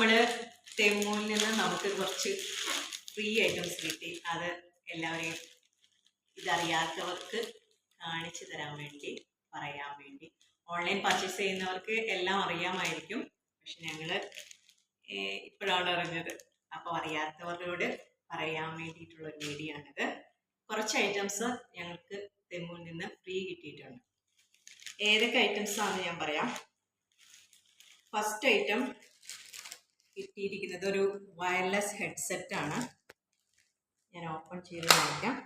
നമ്മൾ തെമ്മൂരിൽ നിന്ന് നമുക്ക് കുറച്ച് ഫ്രീ ഐറ്റംസ് കിട്ടി. അത് എല്ലാവരെയും ഇതറിയാത്തവർക്ക് കാണിച്ചു തരാൻ വേണ്ടി പറയാൻ വേണ്ടി. ഓൺലൈൻ പർച്ചേസ് ചെയ്യുന്നവർക്ക് എല്ലാം അറിയാമായിരിക്കും. പക്ഷെ ഞങ്ങൾ ഇപ്പോഴാണ് അറിഞ്ഞത് അപ്പോൾ അറിയാത്തവരോട് പറയാൻ വേണ്ടിയിട്ടുള്ള ഒരു വീഡിയോ കുറച്ച് ഐറ്റംസ് ഞങ്ങൾക്ക് തെമ്മൂരിൽ നിന്ന് ഫ്രീ കിട്ടിയിട്ടുണ്ട്. ഏതൊക്കെ ഐറ്റംസ് ആണെന്ന് ഞാൻ പറയാം. ഫസ്റ്റ് ഐറ്റം കിട്ടിയിരിക്കുന്നത് ഒരു വയർലെസ് ഹെഡ്സെറ്റ് ആണ്. ഞാൻ ഓപ്പൺ ചെയ്ത് കാണിക്കാം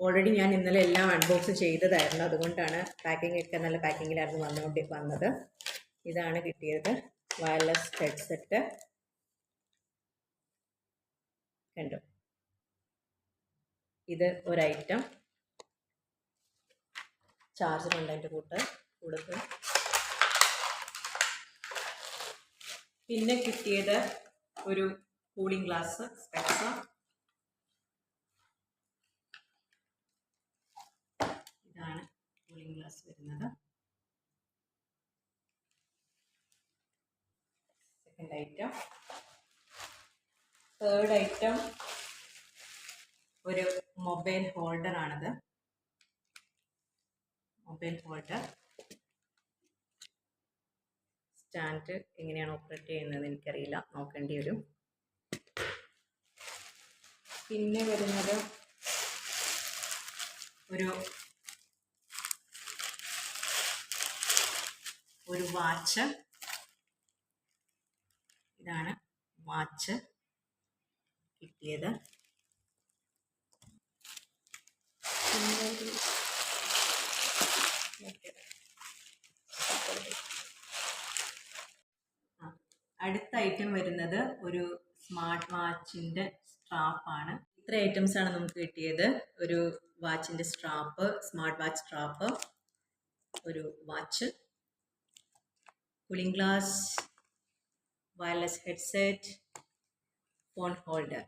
ഓൾറെഡി ഞാൻ ഇന്നലെ എല്ലാം അൺബോക്സ് ചെയ്തതായിരുന്നു. അതുകൊണ്ടാണ് പാക്കിംഗ് ഒക്കെ നല്ല പാക്കിങ്ങിലായിരുന്നു വന്നുകൊണ്ട് വന്നത്. ഇതാണ് കിട്ടിയത് വയർലെസ് ഹെഡ്സെറ്റ് കണ്ടു? ഇത് ഒരു ഐറ്റം ചാർജർ ഉണ്ട് അതിന്റെ കൂട്ട് കൂടുതൽ പിന്നെ കിട്ടിയത് ഒരു കൂളിംഗ് ഗ്ലാസ് സ്പെക്സ ഇതാണ് കൂളിംഗ് ഗ്ലാസ് വരുന്നത്. സെക്കൻഡ് ഐറ്റം തേർഡ് ഐറ്റം ഒരു മൊബൈൽ ഹോൾഡർ ആണിത്. മൊബൈൽ ഹോൾഡർ സ്റ്റാൻഡ് എങ്ങനെയാണ് ഓപ്പറേറ്റ് ചെയ്യുന്നത് എനിക്കറിയില്ല. നോക്കേണ്ടി വരും. പിന്നെ വരുന്നത് ഒരു ഒരു വാച്ച്. ഇതാണ് വാച്ച് കിട്ടിയത് പിന്നെ ഒരു മറ്റേ ആ, അടുത്ത ഐറ്റം വരുന്നത് ഒരു സ്മാർട്ട് വാച്ചിന്റെ സ്ട്രാപ്പാണ് ഇത്ര ഐറ്റംസ് ആണ് നമുക്ക് കിട്ടിയത്. ഒരു വാച്ചിന്റെ സ്ട്രാപ്പ് സ്മാർട്ട് വാച്ച് സ്ട്രാപ്പ് ഒരു watch cooling glass wireless headset phone holder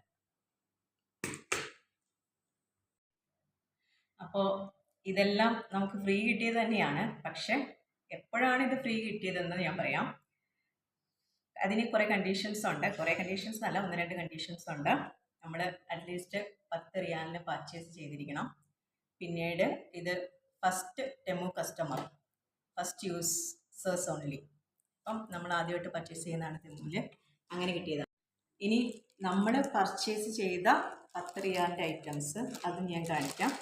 അപ്പോൾ ഇതെല്ലാം നമുക്ക് ഫ്രീ കിട്ടിയത് തന്നെയാണ്. പക്ഷെ എപ്പോഴാണ് ഇത് ഫ്രീ കിട്ടിയതെന്ന് ഞാൻ പറയാം. അതിന് കുറേ കണ്ടീഷൻസ് ഉണ്ട്. കുറേ കണ്ടീഷൻസ് അല്ല ഒന്ന് രണ്ട് കണ്ടീഷൻസ് ഉണ്ട്. നമ്മൾ അറ്റ്ലീസ്റ്റ് പത്ത് റിയാലിന് പർച്ചേസ് ചെയ്തിരിക്കണം. പിന്നീട് ഇത് first demo customer first users only അപ്പം നമ്മൾ ആദ്യമായിട്ട് പർച്ചേസ് ചെയ്യുന്നതാണ് തെമ്മിൽ അങ്ങനെ കിട്ടിയതാണ്. ഇനി നമ്മൾ പർച്ചേസ് ചെയ്ത പത്ത് റിയാലിന്റെ ഐറ്റംസ് അത് ഞാൻ കാണിക്കാം.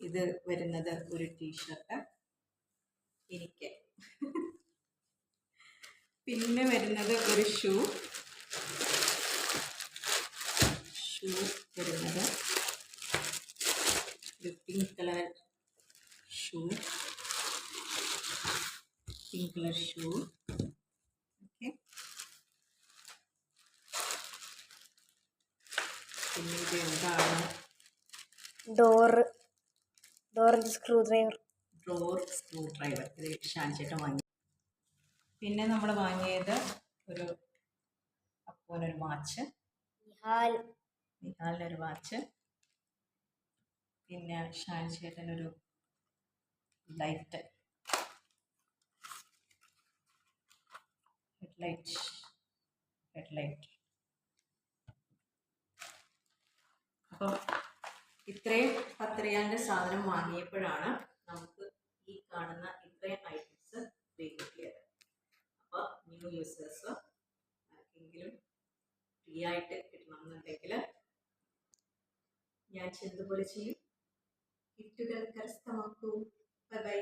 ഇത് വരുന്നത് ഒരു ടീഷർട്ട് എനിക്ക്. പിന്നെ വരുന്നത് ഒരു ഷൂ. ഷൂ വരുന്നത്. ഒരു pink colour shoe. Pink colour shoe. Okay. പിന്നെ ഇത് എന്താണ്? ഡോറ് ഡോറിന്റെ screwdriver door screwdriver ഇത് ഷാൻചേട്ടൻ വാങ്ങി പിന്നെ നമ്മൾ വാങ്ങിയത് ഒരു അപ്പോനൊരു വാച്ച്. നിഹാൽ. നിഹാലിനൊരു വാച്ച്. പിന്നെ ഷാൻ ചേട്ടനൊരു ലൈറ്റ്. ഹെഡ്ലൈറ്റ് ഹെഡ്ലൈറ്റ് അപ്പോൾ ഇത്രയും പത്രയാന്റെ സാധനം വാങ്ങിയപ്പോഴാണ് നമുക്ക് ഈ കാണുന്ന ഇത്രയും ഐറ്റംസ് ഫ്രീ കിട്ടിയത് അപ്പോൾ എങ്കിലും ആർക്കെങ്കിലും ഫ്രീ ആയിട്ട് കിട്ടണമെന്നുണ്ടെങ്കിൽ ഞാൻ ചെയ്തതുപോലെ ചെയ്യും. കിറ്റുകൾ കരസ്ഥമാക്കൂ. ബൈ